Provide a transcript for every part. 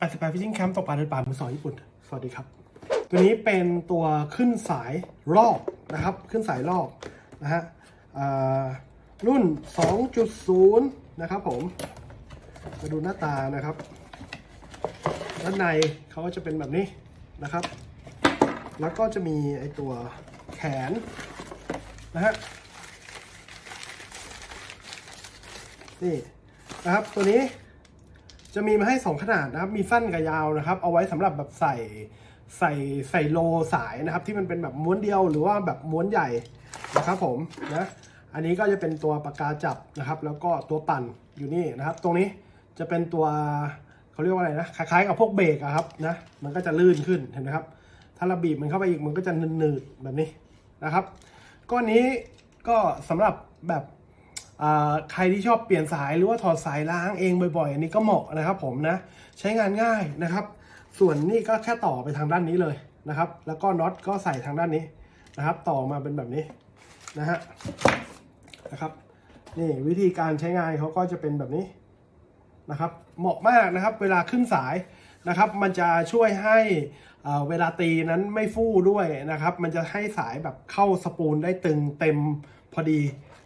88 Fishing Camp ตกปลาเดินป่ามือสองญี่ปุ่น สวัสดีครับ ตัวนี้เป็นตัวขึ้นสายรอบนะครับ ขึ้นสายรอบนะฮะอ่ารุ่น 2.0 นะครับผม มาดูหน้าตานะครับ ด้านในเขาก็จะเป็นแบบนี้นะครับ แล้วก็จะมีไอตัวแขนนะฮะ นี่นะครับตัวนี้ จะมีมาให้ 2 ขนาดนะครับ มีสั้นกับยาวนะครับ เอาไว้สำหรับแบบใส่ใส่ใส่โลสายนะครับ ที่มันเป็นแบบม้วนเดียวหรือว่าแบบม้วนใหญ่นะครับผมนะอันนี้ก็จะเป็นตัวปากกาจับนะครับ แล้วก็ตัวปั่นอยู่นี่นะครับ ตรงนี้จะเป็นตัวเขาเรียกว่าอะไรนะคล้ายๆกับพวกเบรกอะครับนะมันก็จะลื่นขึ้นเห็นไหมครับ ถ้าเราบีบมันเข้าไปอีกมันก็จะหนืดๆแบบนี้นะครับก้อนนี้ก็สำหรับแบบ ใครที่ชอบเปลี่ยนสายหรือว่าถอดสายล้างเองบ่อยๆ อันนี้ก็เหมาะนะครับผมนะ ใช้งานง่ายนะครับ ส่วนนี้ก็แค่ต่อไปทางด้านนี้เลยนะครับ แล้วก็น็อตก็ใส่ทางด้านนี้นะครับ ต่อมาเป็นแบบนี้นะฮะนะครับนี่วิธีการใช้งานเขาก็จะเป็นแบบนี้นะครับ เหมาะมากนะครับ เวลาขึ้นสายนะครับ มันจะช่วยให้เวลาตีนั้นไม่ฟู่ด้วยนะครับ มันจะให้สายแบบเข้าสปูลได้ตึงเต็มพอดี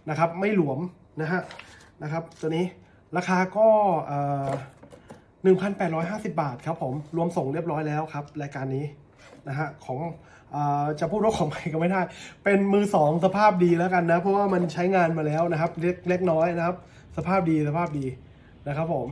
นะครับ ไม่หลวม นะฮะนะครับตัวนี้ราคาก็หนึ่งพันแปดร้อยห้าสิบาทครับผมรวมส่งเรียบร้อยแล้วครับ รายการนี้นะฮะของจะพูดว่าของใหม่ก็ไม่ได้ เป็นมือสองสภาพดีแล้วกันนะ เพราะว่ามันใช้งานมาแล้วนะครับ เล็กเล็กน้อยนะครับ สภาพดีสภาพดีนะครับผม